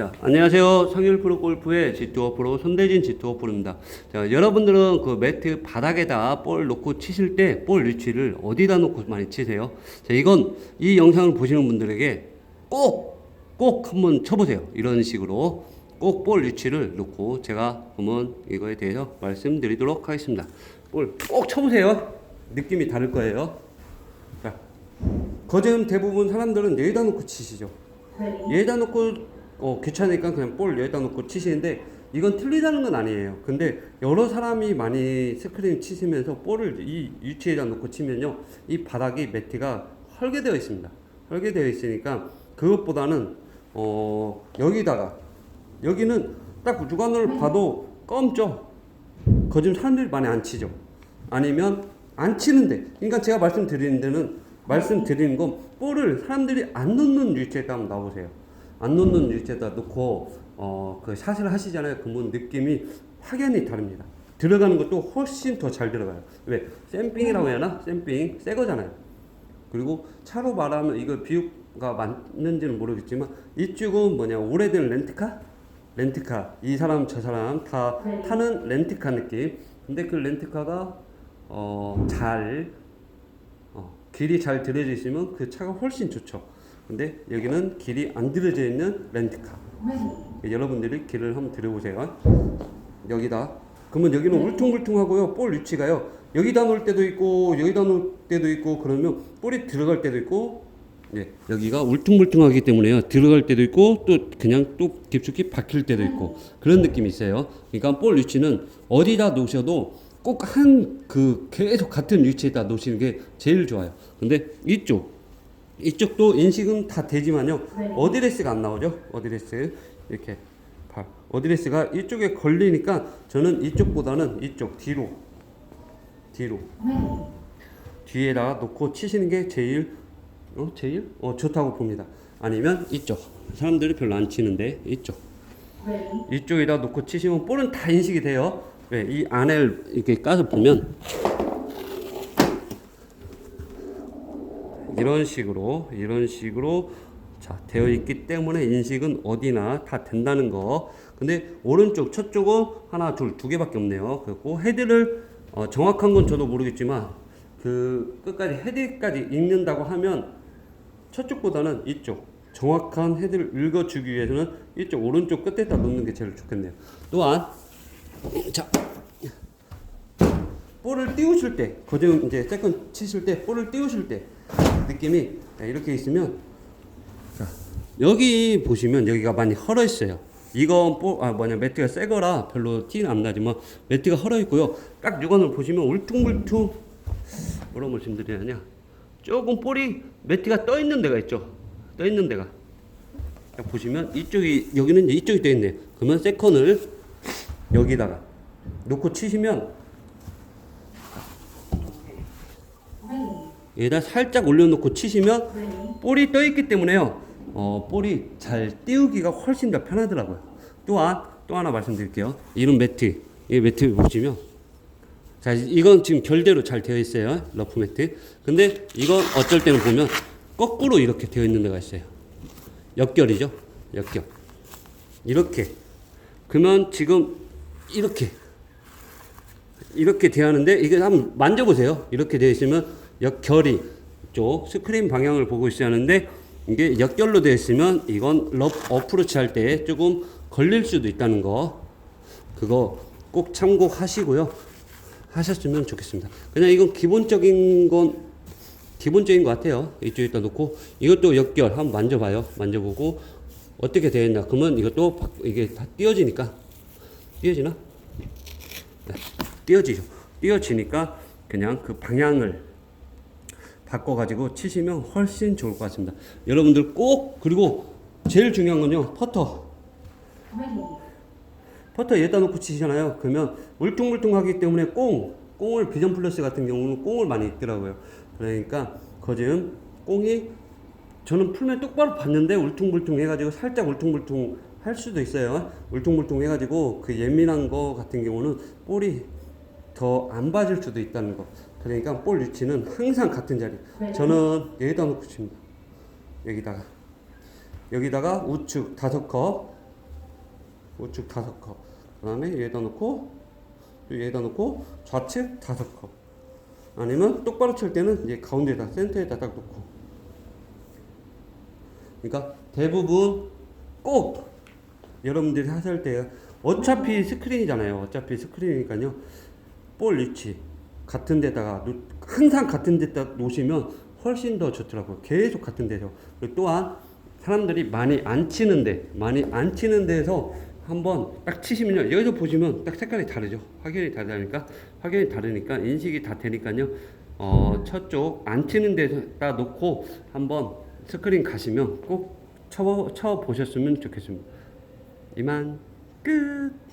자, 안녕하세요. 성일 프로 골프의 지투어 프로 손대진 지투어 프로입니다. 자, 여러분들은 그 매트 바닥에다 볼 놓고 치실 때 볼 위치를 어디다 놓고 많이 치세요? 자, 이건 이 영상을 보시는 분들에게 꼭, 꼭 한번 쳐보세요. 이런 식으로 꼭 볼 위치를 놓고 제가 한번 이거에 대해서 말씀드리도록 하겠습니다. 볼 꼭 쳐보세요. 느낌이 다를 거예요. 자, 거즘 대부분 사람들은 여기다 놓고 치시죠. 얘에다 놓고 어, 귀찮으니까 그냥 볼 여기다 놓고 치시는데 이건 틀리다는 건 아니에요. 근데 여러 사람이 많이 스크린 치시면서 볼을 이 위치에다 놓고 치면요. 이 바닥이 매트가 헐게 되어 있습니다. 헐게 되어 있으니까 그것보다는 어, 여기다가 여기는 딱 주관을 봐도 검죠. 거즘 사람들이 많이 안 치죠. 아니면 안 치는데. 그러니까 제가 말씀드리는 데는 말씀드리는 건 볼을 사람들이 안 놓는 위치에다 한번 놔보세요. 안 놓는 위치에다 놓고 어, 그 샷을 하시잖아요. 그러면 느낌이 확연히 다릅니다. 들어가는 것도 훨씬 더 잘 들어가요. 왜? 샘핑이라고 해야 하나? 샘핑. 새 거잖아요. 그리고 차로 말하면 이거 비유가 맞는지는 모르겠지만 이쪽은 뭐냐 오래된 렌트카 렌트카 이 사람 저 사람 다 타는 렌트카 느낌 근데 그 렌트카가 어 잘 어, 길이 잘 들여져 있으면 그 차가 훨씬 좋죠 근데 여기는 길이 안 들여져 있는 렌트카. 여러분들이 길을 한번 들여보세요. 여기다. 그러면 여기는 울퉁불퉁하고요. 볼 위치가요. 여기다 놓을 때도 있고 여기다 놓을 때도 있고 그러면 볼이 들어갈 때도 있고 예, 여기가 울퉁불퉁하기 때문에요. 들어갈 때도 있고 또 그냥 또 깊숙이 박힐 때도 있고 그런 느낌이 있어요. 그러니까 볼 위치는 어디다 놓으셔도 꼭 한 그 계속 같은 위치에다 놓으시는 게 제일 좋아요. 근데 이쪽 이쪽도 인식은 다 되지만요. 어드레스가 안 나오죠. 어드레스. 이렇게 발 어드레스가 이쪽에 걸리니까 저는 이쪽보다는 이쪽 뒤로 뒤로. 뒤에다가 놓고 치시는 게 제일 어? 제일? 어 좋다고 봅니다. 아니면 이쪽. 사람들이 별로 안 치는데 이쪽. 이쪽에다 놓고 치시면 볼은 다 인식이 돼요. 왜? 이 안을 이렇게 까서 보면 이런 식으로 이런 식으로 자 되어 있기 때문에 인식은 어디나 다 된다는 거. 근데 오른쪽 첫 쪽은 하나 둘 두 개밖에 없네요. 그리고 헤드를 어, 정확한 건 저도 모르겠지만 그 끝까지 헤드까지 읽는다고 하면 첫 쪽보다는 이쪽 정확한 헤드를 읽어주기 위해서는 이쪽 오른쪽 끝에다 놓는 게 제일 좋겠네요. 또한 자 볼을 띄우실 때, 거정 이제 세컨 치실 때 볼을 띄우실 때 느낌이 이렇게 있으면 자, 여기 보시면 여기가 많이 헐어 있어요. 이건 볼, 아 뭐냐 매트가 새 거라 별로 티는 안 나지만 매트가 헐어 있고요. 딱 육안을 보시면 울퉁불퉁 뭐라 말씀드려야 하냐? 조금 볼이 매트가 떠 있는 데가 있죠. 떠 있는 데가. 딱 보시면 이쪽이 여기는 이쪽이 떠 있네. 그러면 세컨을 여기다가 놓고 치시면 여기다 살짝 올려놓고 치시면 볼이 떠 있기 때문에요. 어, 볼이 잘 띄우기가 훨씬 더 편하더라고요. 또한 또 하나 말씀드릴게요. 이런 매트, 이 매트 보시면 자 이건 지금 결대로 잘 되어 있어요. 러프 매트. 근데 이건 어쩔 때는 보면 거꾸로 이렇게 되어 있는 데가 있어요. 역결이죠. 역결. 이렇게. 그러면 지금 이렇게 이렇게 되어 하는데 이게 한번 만져보세요. 이렇게 되어 있으면 역결이 쪽 스크린 방향을 보고 있어야 하는데 이게 역결로 되어 있으면 이건 럽 어프로치 할 때 조금 걸릴 수도 있다는 거 그거 꼭 참고하시고요. 하셨으면 좋겠습니다. 그냥 이건 기본적인 건 기본적인 것 같아요. 이쪽에다 놓고 이것도 역결 한번 만져봐요. 만져보고 어떻게 되어 있나. 그러면 이것도 바- 이게 다 띄어지니까 띄어지나? 네, 띄어지죠. 띄어지니까 그냥 그 방향을 바꿔가지고 치시면 훨씬 좋을 것 같습니다. 여러분들 꼭 그리고 제일 중요한 건요 퍼터. 퍼터 여기다 놓고 치시잖아요. 그러면 울퉁불퉁하기 때문에 꽁, 꽁을 비전 플러스 같은 경우는 꽁을 많이 있더라고요. 그러니까 거즘 꽁이 저는 풀면 똑바로 봤는데 울퉁불퉁 해가지고 살짝 울퉁불퉁 할 수도 있어요. 울퉁불퉁 해가지고 그 예민한 거 같은 경우는 볼이 더안 맞을 수도 있다는 거. 그러니까 볼 위치는 항상 같은 자리. 저는 여기다 놓고 칩니다. 여기다가. 여기다가 우측 다섯 컵, 우측 다섯 컵. 그 다음에 여기다 놓고 또 여기다 놓고 좌측 다섯 컵. 아니면 똑바로 칠 때는 이제 가운데다 센터에다 딱 놓고. 그러니까 대부분 꼭 여러분들이 하실 때 어차피 스크린이잖아요. 어차피 스크린이니까요. 볼 위치 같은 데다가 놓- 항상 같은 데다 놓으시면 훨씬 더 좋더라고요. 계속 같은 데서. 또한 사람들이 많이 안 치는데 많이 안 치는 데서 한번 딱 치시면요. 여기서 보시면 딱 색깔이 다르죠. 확연히 다르니까 확연히 다르니까 인식이 다 되니까요. 어, 저쪽 안 치는 데다 놓고 한번 스크린 가시면 꼭 쳐, 쳐 보셨으면 좋겠습니다. 이만 끝.